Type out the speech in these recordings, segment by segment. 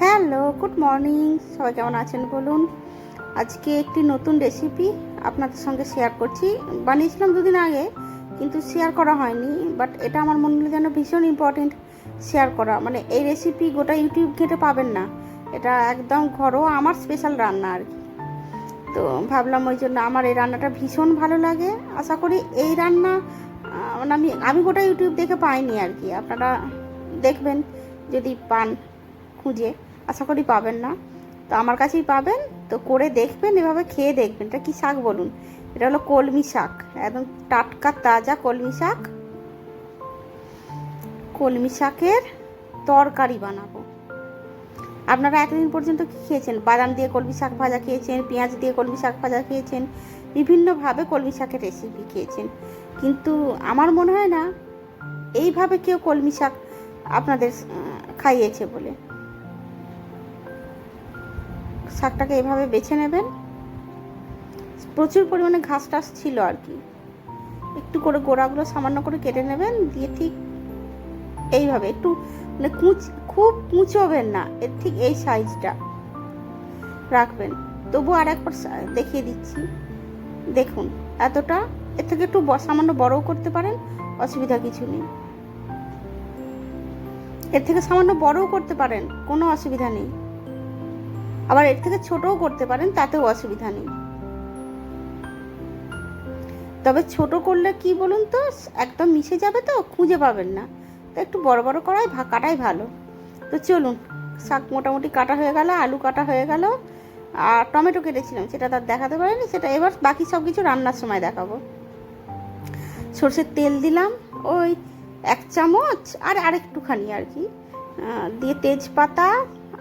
Hello, good morning. সবাই কেমন আছেন বলুন? আজকে একটি নতুন রেসিপি আপনাদের সঙ্গে শেয়ার করছি। বানিয়েছিলাম দুদিন আগে, কিন্তু শেয়ার করা হয়নি বাট এটা আমার মনে হলো যেন ভীষণ ইম্পর্টেন্ট শেয়ার করা। মানে এই রেসিপি গোটা ইউটিউব ঘেটে পাবেন না। এটা একদম ঘরোয়া, আমার স্পেশাল রান্না আর কি। তো ভাবলাম ওই জন্য আমার এই রান্নাটা ভীষণ ভালো লাগে। আশা করি এই রান্না মানে আমি আমি গোটা ইউটিউব দেখে পাইনি আর কি। আপনারা দেখবেন যদি পান। খুঁজে আশা করি পাবেন না। তো আমার কাছেই পাবেন, তো করে দেখবেন, এভাবে খেয়ে দেখবেন। এটা কি শাক বলুন? এটা হলো কলমি শাক, একদম টাটকা, তাজা কলমি শাক। কলমি শাকের তরকারি বানাবো। আপনারা এতদিন পর্যন্ত কি খেয়েছেন? বাদাম দিয়ে কলমি শাক ভাজা খেয়েছেন, পেঁয়াজ দিয়ে কলমি শাক ভাজা খেয়েছেন, বিভিন্নভাবে কলমি শাকের রেসিপি খেয়েছেন। কিন্তু আমার মনে হয় না, এইভাবে কেউ কলমি শাক আপনাদের খাইয়েছে বলে। শাকটাকে এভাবে বেছে নেবেন। প্রচুর পরিমাণে ঘাস টাস ছিল আর কি। একটু করে গোড়াগুলো সামান্য করে কেটে নেবেন, দিয়ে ঠিক এইভাবে একটু মানে কুঁচ, খুব কুচোবেন না, এর ঠিক এই সাইজটা রাখবেন। তবু আর একবার দেখিয়ে দিচ্ছি। দেখুন, এতটা, এর থেকে একটু সামান্য বড়ও করতে পারেন, অসুবিধা কিছু নেই। এর থেকে সামান্য বড়ও করতে পারেন, কোনো অসুবিধা নেই। আবার এর থেকে ছোটও করতে পারেন, তাতেও অসুবিধা নেই। তবে ছোট করলে কি বলুন তো, একদম মিশে যাবে তো, খুঁজে পাবেন না। তো একটু বড় বড় করাই কাটাই ভালো। তো চলুন, শাক মোটামুটি কাটা হয়ে গেল, আলু কাটা হয়ে গেল, আর টমেটো কেটেছিলাম, সেটা তার দেখাতে পারিনি, সেটা এবার বাকি সব কিছু রান্নার সময় দেখাবো। সর্ষের তেল দিলাম, ওই এক চামচ, আর আরেকটুখানি আর কি। দিয়ে তেজপাতা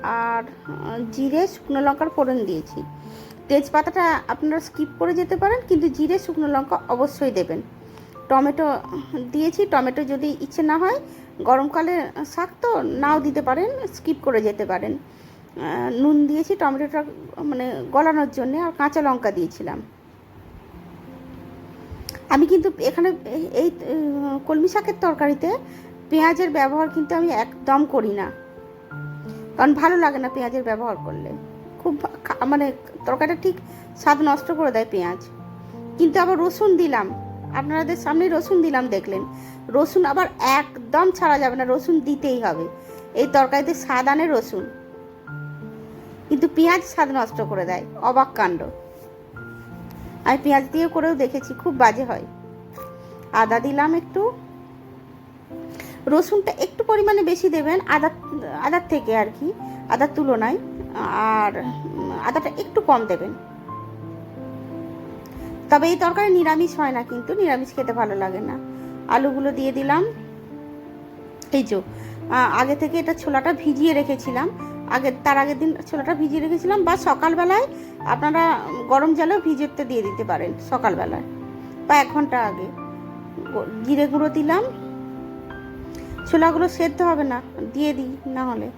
আর জিরে, শুকনো লঙ্কার ফোড়ন দিয়েছি। তেজপাতাটা আপনারা স্কিপ করে যেতে পারেন, কিন্তু জিরে, শুকনো লঙ্কা অবশ্যই দেবেন। টমেটো, দিয়েছি, টমেটো যদি ইচ্ছে না হয় গরমকালে শাক তো নাও দিতে পারেন স্কিপ করে যেতে পারেন। নুন দিয়েছি, টমেটোটা মানে গলানোর জন্যে, আর কাঁচা লঙ্কা দিয়েছিলাম। আমি কিন্তু এখানে এই- কলমি শাকের তরকারিতে পেঁয়াজের ব্যবহার কিন্তু আমি একদম করি না। কারণ ভালো লাগে না পেঁয়াজের ব্যবহার করলে। খুব মানে তরকারিটা ঠিক স্বাদ নষ্ট করে দেয় পেঁয়াজ। কিন্তু আবার রসুন দিলাম। আপনাদের সামনে রসুন দিলাম, দেখলেন। রসুন আবার একদম ছাড়া যাবে না, রসুন দিতেই হবে। এই তরকারিতে স্বাদ আনে রসুন। কিন্তু পেঁয়াজ স্বাদ নষ্ট করে দেয়, অবাক কাণ্ড। আমি পেঁয়াজ দিয়ে করেও দেখেছি, খুব বাজে হয়। আদা দিলাম একটু। রসুনটা একটু পরিমাণে বেশি দেবেন, আদা আদার থেকে আর কি, আদার তুলনায়, আর আদাটা একটু কম দেবেন। তবে এই তরকারি নিরামিষ হয় না কিন্তু, নিরামিষ খেতে ভালো লাগে না। আলুগুলো দিয়ে দিলাম। এই যে আগে থেকে এটা ছোলাটা ভিজিয়ে রেখেছিলাম। আগে, তার আগের দিন ছোলাটা ভিজিয়ে রেখেছিলাম বা সকালবেলায় আপনারা গরম জলেও ভিজতে দিয়ে দিতে পারেন সকালবেলায়। বা এক ঘণ্টা আগে। জিরে গুঁড়ো দিলাম। ছোলাগুলো সেদ্ধ হবে না, দিয়ে দিই না হলে।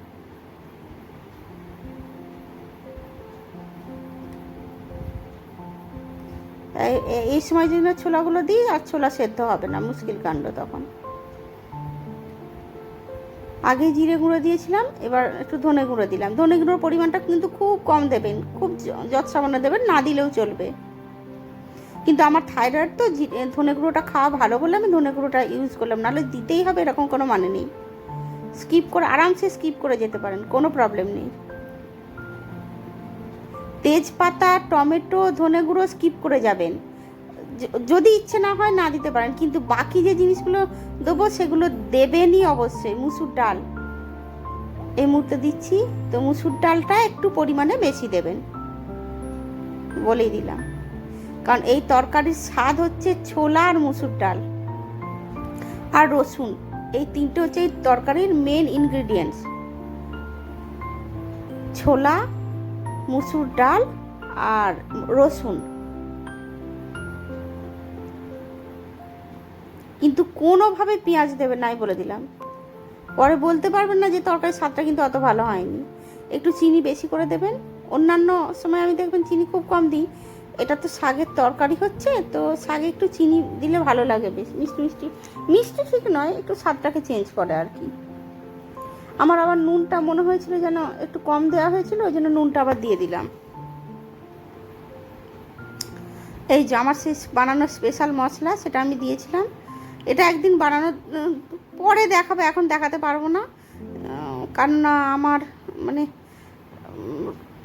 এই- সময় যদি ছোলাগুলো দিই আর ছোলা সেদ্ধ হবে না, মুশকিল কাণ্ড তখন। আগে জিরে গুঁড়ো দিয়েছিলাম, এবার একটু ধনে গুঁড়ো দিলাম। ধনে গুঁড়োর পরিমাণটা কিন্তু খুব কম দেবেন, খুব য- যত সামান্য দেবেন না দিলেও চলবে। কিন্তু আমার থাইরয়েড তো ধনে গুঁড়োটা খাওয়া ভালো বলে আমি ধনে গুঁড়োটা ইউজ করলাম। নাহলে দিতেই হবে এরকম কোনো মানে নেই। স্কিপ করে, আরামসে স্কিপ করে যেতে পারেন, কোনো প্রবলেম নেই। তেজপাতা, টমেটো, ধনে গুঁড়ো স্কিপ করে যাবেন। যদি ইচ্ছে না হয় না দিতে পারেন, কিন্তু বাকি যে জিনিসগুলো দেবো সেগুলো দেবেনই অবশ্যই, মুসুর ডাল। এই মুহূর্তে দিচ্ছি, তো মুসুর ডালটা একটু পরিমাণে বেশি দেবেন। বলেই দিলাম। কারণ এই তরকারির স্বাদ হচ্ছে ছোলা আর মুসুর ডাল আর রসুন। এই তিনটে হচ্ছে এই তরকারির মেন ইনগ্রিডিয়েন্টস ছোলা, মুসুর ডাল আর রসুন। কিন্তু কোনোভাবে পেঁয়াজ দেবেন নাই বলে দিলাম। পরে বলতে পারবেন না যে তরকারির স্বাদটা কিন্তু অত ভালো হয়নি। একটু চিনি বেশি করে দেবেন। অন্যান্য সময় আমি দেখবেন চিনি খুব কম দিই। এটা তো শাকের তরকারি হচ্ছে, তো শাকে একটু চিনি দিলে ভালো লাগে বেশ। মিষ্টি মিষ্টি। মিষ্টি ঠিক নয়, একটু স্বাদটাকে চেঞ্জ করে আর কি। আমার আবার নুনটা মনে হয়েছিল যেন একটু কম দেওয়া হয়েছিল, ওই জন্য নুনটা আবার দিয়ে দিলাম। এই যে আমার সেই বানানো স্পেশাল মশলা, সেটা আমি দিয়েছিলাম। এটা একদিন বানানো পরে দেখাবে, এখন দেখাতে পারব না। কারণ আমার মানে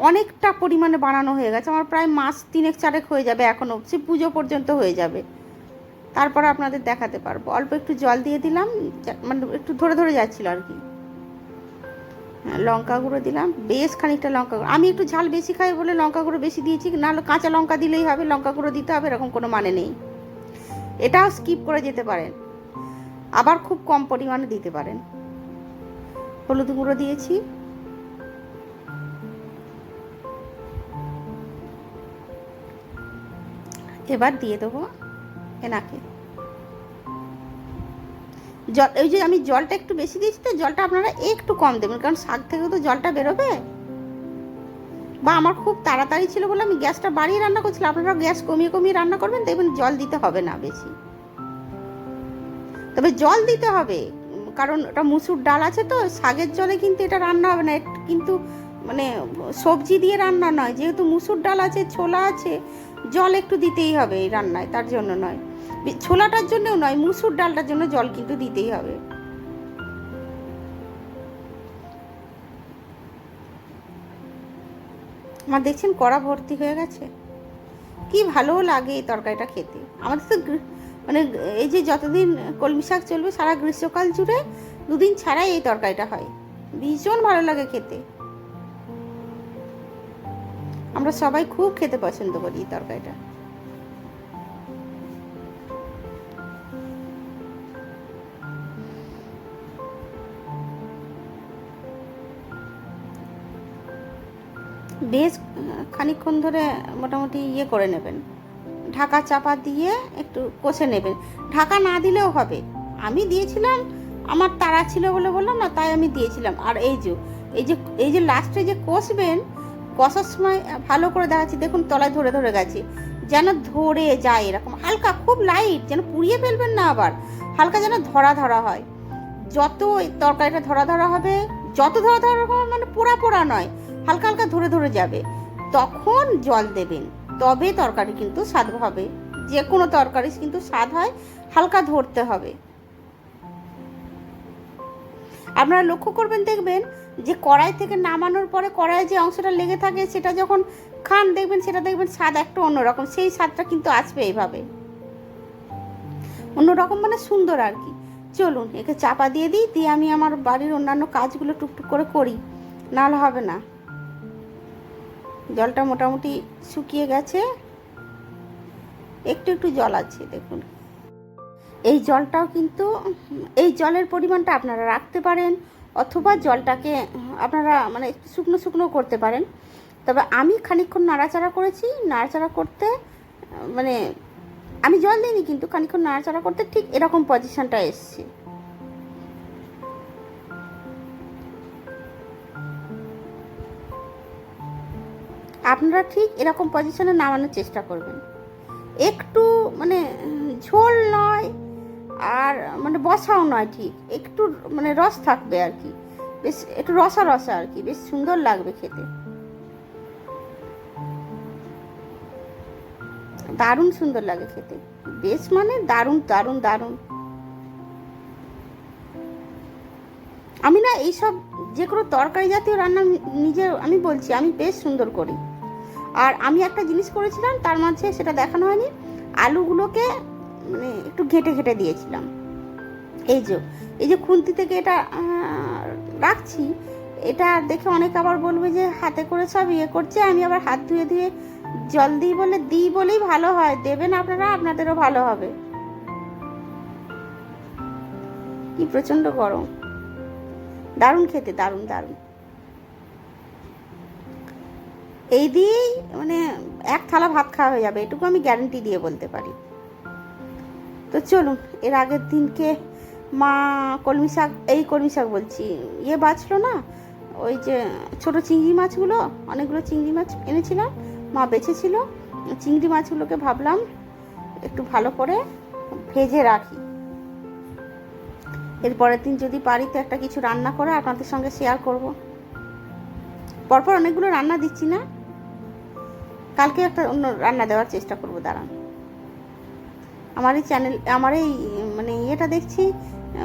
অনেকটা পরিমাণে বানানো হয়ে গেছে। আমার প্রায় মাস তিনেক চারেক হয়ে যাবে এখনও সে পুজো পর্যন্ত হয়ে যাবে। তারপরে আপনাদের দেখাতে পারব। অল্প একটু জল দিয়ে দিলাম মানে একটু ধরে ধরে যাচ্ছিল আর কি। হ্যাঁ, লঙ্কা গুঁড়ো দিলাম বেশ খানিকটা লঙ্কা গুঁড়ো। আমি একটু ঝাল বেশি খাই বলে লঙ্কা গুঁড়ো বেশি দিয়েছি নাহলে কাঁচা লঙ্কা দিলেই হবে লঙ্কা গুঁড়ো দিতে হবে এরকম কোনো মানে নেই। এটাও স্কিপ করে যেতে পারেন। আবার খুব কম পরিমাণে দিতে পারেন। হলুদ গুঁড়ো দিয়েছি। এবার দিয়ে দেবো এনাকে। জল ওই যে আমি জলটা একটু বেশি দিয়েছি তো, জলটা আপনারা একটু কম দেবেন, কারণ শাক থেকে তো জলটা বেরোবে। বা আমার খুব তাড়াতাড়ি ছিল বলে আমি গ্যাসটা বাড়িয়ে রান্না করছিলাম, আপনারা গ্যাস কমিয়ে কমিয়ে রান্না করবেন, দেখবেন জল দিতে হবে না বেশি। তবে জল দিতে হবে, কারণ ওটা মুসুর ডাল আছে তো, শাকের জলে কিন্তু এটা রান্না হবে না কিন্তু মানে সবজি দিয়ে রান্না নয়, যেহেতু মুসুর ডাল আছে, ছোলা আছে জল একটু দিতেই হবে এই রান্নায়, তার জন্য নয়। ছোলাটার জন্যও নয়, মুসুর ডালটার জন্য জল কিন্তু দিতেই হবে। আমার দেখছেন কড়া ভর্তি হয়ে গেছে? কি ভালো লাগে এই তরকারিটা খেতে। আমাদের তো মানে এই যে যতদিন কলমি শাক চলবে, সারা গ্রীষ্মকাল জুড়ে দুদিন ছাড়াই এই তরকারিটা হয়। ভীষণ ভালো লাগে খেতে। আমরা সবাই খুব খেতে পছন্দ করি এই তরকারিটা। বেশ আহ, খানিকক্ষণ ধরে মোটামুটি ইয়ে করে নেবেন। ঢাকা চাপা দিয়ে একটু কষে নেবেন। ঢাকা না দিলেও হবে। আমি দিয়েছিলাম আমার তাড়া ছিল বলে বললাম না তাই আমি দিয়েছিলাম। আর এই যে এই যে এই যে লাস্টে যে কষবেন কষার সময় ভালো করে দেখাচ্ছি, দেখুন তলায় ধরে ধরে গেছে। যেন ধরে যায় এরকম, হালকা, খুব লাইট যেন পুড়িয়ে ফেলবেন না আবার, হালকা যেন ধরা ধরা হয়। যত তরকারিটা ধরা ধরা হবে, যত ধরা ধরা হবে মানে পোড়া পোড়া নয়, হালকা হালকা ধরে ধরে যাবে। তখন জল দেবেন, তবে তরকারি কিন্তু স্বাদ হবে। যে কোনো তরকারি কিন্তু স্বাদ হয়, হালকা ধরতে হবে। আপনারা লক্ষ্য করবেন, দেখবেন যে কড়াই থেকে নামানোর পরে কড়াইয়ে যে অংশটা লেগে থাকে সেটা যখন খান, দেখবেন সেটা দেখবেন স্বাদ একটু অন্যরকম। সেই স্বাদটা কিন্তু আসবে এইভাবে। অন্যরকম মানে সুন্দর আর কি। চলুন, একে চাপা দিয়ে দিই, দিয়ে আমি আমার বাড়ির অন্যান্য কাজগুলো টুকটুক করে করি। নাহলে হবে না। জলটা মোটামুটি শুকিয়ে গেছে। একটু একটু জল আছে, দেখুন। এই জলটাও কিন্তু, এই জলের পরিমাণটা আপনারা রাখতে পারেন। অথবা জলটাকে, আপনারা মানে শুকনো শুকনো করতে পারেন। তবে আমি খানিকক্ষণ নাড়াচাড়া করেছি। নাড়াচাড়া করতে মানে আমি জল দিইনি কিন্তু খানিক্ষণ নাড়াচাড়া করতে ঠিক এরকম পজিশনটা এসছে। আপনারা ঠিক এরকম পজিশনে নামানোর চেষ্টা করবেন। একটু মানে ঝোল নয় আর মানে বসাও নয় ঠিক, একটু মানে রস থাকবে আর কি, বেশ একটু রসা রসা আর কি, বেশ সুন্দর লাগবে খেতে। দারুণ সুন্দর লাগে খেতে, বেশ মানে দারুণ দারুণ দারুণ। আমি না এইসব যে কোনো তরকারি জাতীয় রান্না নিজে, আমি বলছি আমি বেশ সুন্দর করি। আর আমি একটা জিনিস করেছিলাম, তার মাঝে সেটা দেখানো হয়নি। আলুগুলোকে মানে একটু ঘেটে ঘেটে দিয়েছিলাম। এই যে এই যে খুন্তি থেকে এটা রাখছি, এটা দেখে অনেক আবার বলবে যে হাতে করে সব ইয়ে করছে, আমি আবার হাত ধুয়ে ধুয়ে জল দিই বলে, দিই বলেই ভালো হয়, দেবেন আপনারা, আপনাদেরও ভালো হবে। কি প্রচণ্ড গরম। দারুণ খেতে, দারুণ দারুণ। এই দিয়েই মানে এক থালা ভাত খাওয়া হয়ে যাবে, এটুকু আমি গ্যারান্টি দিয়ে বলতে পারি। তো চলুন, এর আগের দিনকে মা কলমি শাক, এই কলমি শাক বলছি। ইয়ে বাঁচলো না? ওই যে ছোট চিংড়ি মাছগুলো, অনেকগুলো চিংড়ি মাছ এনেছিলাম, মা বেছেছিল। চিংড়ি মাছগুলোকে ভাবলাম একটু ভালো করে ভেজে রাখি। এর পরের দিন যদি পারি তো একটা কিছু রান্না করে, আপনাদের সঙ্গে শেয়ার করব। পরপর অনেকগুলো রান্না দিচ্ছি না। কালকে একটা অন্য রান্না দেওয়ার চেষ্টা করব, দাঁড়ান। আমার এই চ্যানেল আমার এই মানে ইয়েটা দেখছি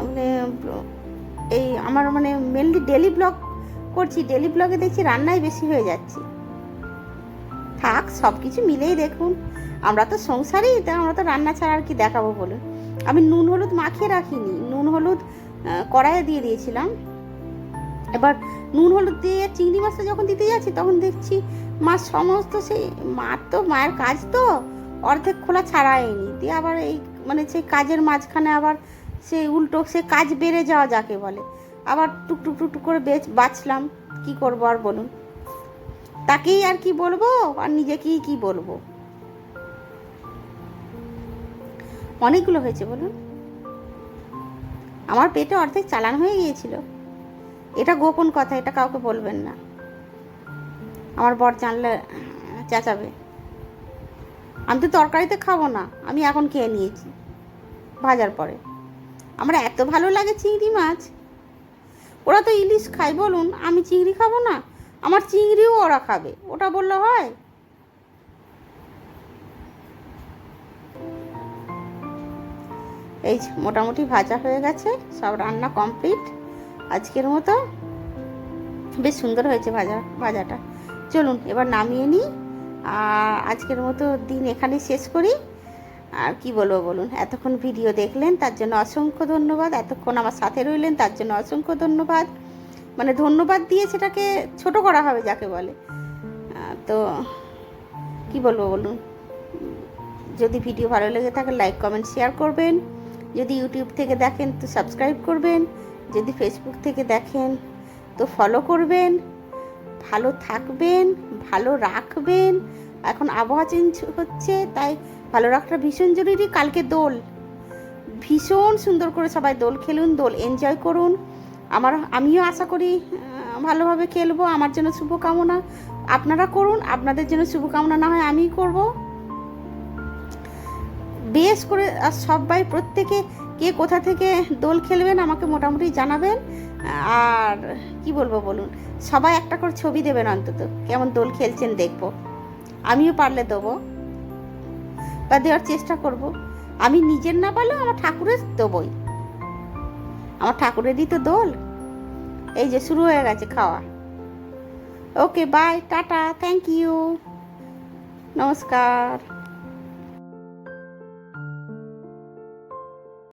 মানে এই আমার মানে মেনলি ডেলি ব্লগ করছি ডেলি ব্লগে দেখছি রান্নাই বেশি হয়ে যাচ্ছে। থাক সব কিছু মিলেই দেখুন। আমরা তো সংসারই তা আমরা তো রান্না ছাড়া আর কি দেখাবো বলে আমি নুন হলুদ মাখিয়ে রাখিনি, নুন হলুদ কড়াইয়ে দিয়ে দিয়েছিলাম। এবার নুন হলুদ দিয়ে চিংড়ি মাছটা যখন দিতে যাচ্ছি, তখন দেখছি মাছ সমস্ত সেই, মার তো, মায়ের কাজ তো। অর্ধেক খোলা ছাড়ায়নি। দিয়ে আবার এই মানে সেই কাজের মাঝখানে আবার সেই উল্টো সে কাজ বেড়ে যাওয়া যাকে বলে। আবার টুক টুক টুক টুক করে বেচ বাঁচলাম। কি করব আর বলুন? তাকেই আর কি বলব? আর নিজেকেই কি বলব? অনেকগুলো হয়েছে বলুন। আমার পেটে অর্ধেক চালান হয়ে গিয়েছিল। এটা গোপন কথা, এটা কাউকে বলবেন না। আমার বর জানলে, চেঁচাবে। আমি তো তরকারিতে খাব না, আমি এখন খেয়ে নিয়েছি ভাজার পরে। আমার এত ভালো লাগে চিংড়ি মাছ। ওরা তো ইলিশ খায়, বলুন, আমি চিংড়ি খাব না? আমার চিংড়িও ওরা খাবে, ওটা বললে হয়। এই মোটামুটি ভাজা হয়ে গেছে, সব রান্না কমপ্লিট। আজকের মতো। বেশ সুন্দর হয়েছে ভাজা, ভাজাটা। চলুন, এবার নামিয়ে নিই। আর আজকের মতো দিন এখানে শেষ করি। আর কি বলব বলুন, এতক্ষণ ভিডিও দেখলেন, তার জন্য অসংখ্য ধন্যবাদ। এতক্ষণ আমার সাথে রইলেন, তার জন্য অসংখ্য ধন্যবাদ। মানে ধন্যবাদ দিয়ে সেটাকে ছোট করা হবে যাকে বলে। তো কি বলব বলুন, যদি ভিডিও ভালো লেগে থাকে লাইক, কমেন্ট, শেয়ার করবেন। যদি ইউটিউব থেকে দেখেন তো সাবস্ক্রাইব করবেন। যদি ফেসবুক থেকে দেখেন তো ফলো করবেন। ভালো থাকবেন, ভালো রাখবেন। এখন আবহাওয়া চেঞ্জ হচ্ছে, তাই ভালো রাখাটা ভীষণ জরুরি। কালকে দোল। ভীষণ সুন্দর করে সবাই দোল খেলুন, দোল এনজয় করুন। আমার, আমিও আশা করি ভালোভাবে খেলব। আমার জন্য শুভকামনা। আপনারা করুন, আপনাদের জন্য শুভকামনা না হয় আমিই করব। বেশ করে সবাই, প্রত্যেকে কে কোথা থেকে দোল খেলবেন আমাকে মোটামুটি জানাবেন। আর কি বলব বলুন, সবাই একটা করে ছবি দেবেন অন্তত, কেমন দোল খেলছেন দেখব। আমিও পারলে দেবো, বা দেওয়ার চেষ্টা করব। আমি নিজের না পারলেও আমার ঠাকুরের দেবই। আমার ঠাকুরেরই তো দোল। এই যে শুরু হয়ে গেছে খাওয়া। Okay bye tata thank you নমস্কার।